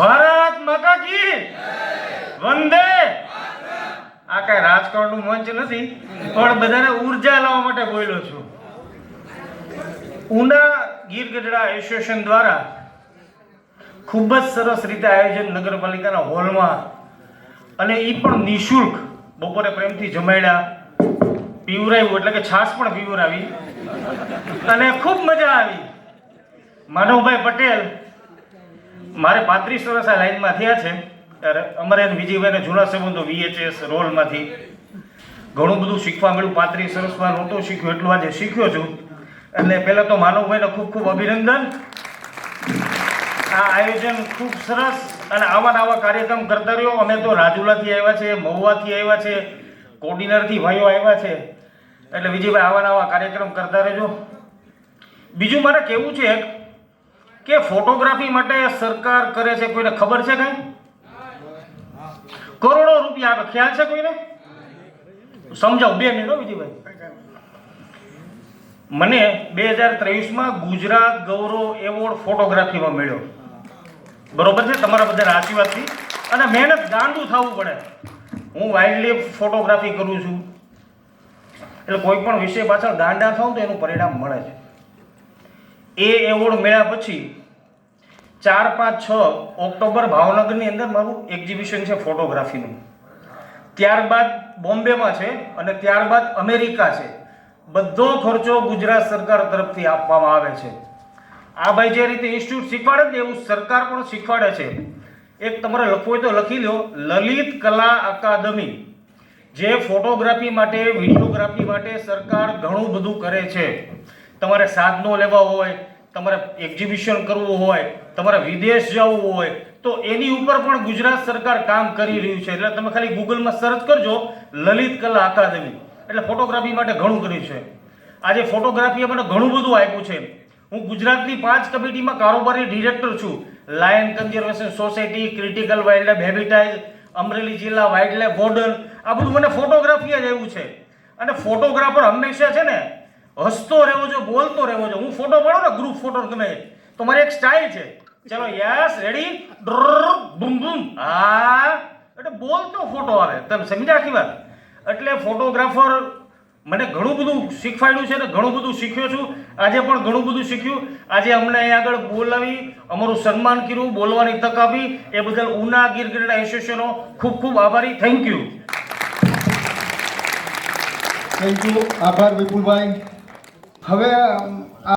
ભારત માતા કી વંદે. આ કઈ રાજકારણનું મંચ નથી, પણ બધાને ઊર્જા લાવવા માટે બોલ્યો છું. ઉના ગીર ગઢડા એસોસિએશન દ્વારા ખૂબ જ સરસ રીતે આયોજન નગરપાલિકાના હોલમાં અને એ પણ નિઃશુલ્ક બપોરે પ્રેમથી જમાડ્યા પીવરાવ્યું એટલે કે છાશ પણ પીવરાવી. અને ખૂબ મજા આવી. માનવભાઈ પટેલ મારે પાંત્રીસ વર્ષ આ લાઈનમાં થયા છે. ત્યારે અમારે વિજયભાઈને જૂના સંબંધો વીએચએસ રોલમાંથી ઘણું બધું શીખવા મળ્યું. પાંત્રીસ વર્ષમાં નહોતું શીખ્યો, એટલું આજે શીખ્યો છું. એટલે પહેલાં તો માનવભાઈને ખૂબ ખૂબ અભિનંદન. આ આયોજન ખૂબ સરસ અને આવા આવા કાર્યક્રમ કરતા રહ્યો. અમે તો રાજુલાથી આવ્યા છે, મહુવાથી આવ્યા છે, કોડીનારથી ભાઈઓ આવ્યા છે. એટલે વિજયભાઈ આવા આવા કાર્યક્રમ કરતા રહેજો. બીજું મારે કહેવું છે કે ફોટોગ્રાફી માટે સરકાર કરે છે કોઈને ખબર છે કઈ? કરોડો રૂપિયા આપે ખ્યાલ છે કોઈને? સમજાવ, બે મિનિટ હો, વિજયભાઈ. મને બે હજાર ત્રેવીસમાં ગુજરાત ગૌરવ એવોર્ડ ફોટોગ્રાફીમાં મળ્યો. બરોબર છે? તમારા બધા આશીર્વાદથી. અને મહેનત ગાંડું થવું પડે. હું વાઇલ્ડ લાઈફ ફોટોગ્રાફી કરું છું. એટલે કોઈ પણ વિષય પાછળ ગાંડા થાવ તો એનું પરિણામ મળે છે. એ એવોર્ડ મળ્યા પછી ચાર, પાંચ, છ ઓક્ટોબર ભાવનગરની અંદર મારું એક્ઝિબિશન છે ફોટોગ્રાફીનું ત્યારબાદ બોમ્બેમાં છે અને ત્યારબાદ અમેરિકા છે. બધો ખર્ચો ગુજરાત સરકાર તરફથી આપવામાં આવે છે. આ ભાઈ જે રીતે ઇન્સ્ટિટ્યૂટ શીખવાડે ને, એવું સરકાર પણ શીખવાડે છે. એક તમારે લખવું હોય તો લખી લો, લલિત કલા અકાદમી, જે ફોટોગ્રાફી માટે વિડીયોગ્રાફી માટે સરકાર ઘણું બધું કરે છે. તમારે સાધનો લેવા હોય, તમારે એક્ઝિબિશન કરવું હોય, તમારે વિદેશ જવું હોય, તો એની ઉપર પણ ગુજરાત સરકાર કામ કરી રહ્યું છે. એટલે તમે ખાલી ગૂગલમાં સર્ચ કરજો, લલિત કલા અકાદમી એટલે ફોટોગ્રાફી માટે ઘણું કર્યું છે. આજે ફોટોગ્રાફીએ મને ઘણું બધું આપ્યું છે. હું ગુજરાતની પાંચ કમિટીમાં કારોબારી ડિરેક્ટર છું. Lion conservation society critical wildlife habitats Amreli જિલ્લા વાઇલ્ડ લાઇફ વોર્ડન આ બધું મને ફોટોગ્રાફી જ આવ્યું છે. અને ફોટોગ્રાફર હંમેશા છે ને હસતો રહેવો જોઈએ, બોલતો રહેવો જોઈએ. હું ફોટો પાડું ને ગ્રુપ ફોટો ગમે તો મારી એક સ્ટાઇલ છે. ચલો યસ રેડી બૂમ બૂમ. હા. એટલે બોલતો ફોટો આવે. તમે સમજ્યા આખી વાત? એટલે ફોટોગ્રાફર મને ઘણું બધું શીખવાડ્યું છે ને ઘણું બધું શીખ્યો છું. આજે પણ ઘણું બધું શીખ્યું. આજે અમને અહીં આગળ બોલાવી, અમારું સન્માન કર્યું, બોલવાની તક આપી. એ બદલ ઉના ગીર ગઢડા એસોસિએશનો ખૂબ ખૂબ આભારી. થેન્ક યુ થેન્ક યુ આભાર વિપુલભાઈ. હવે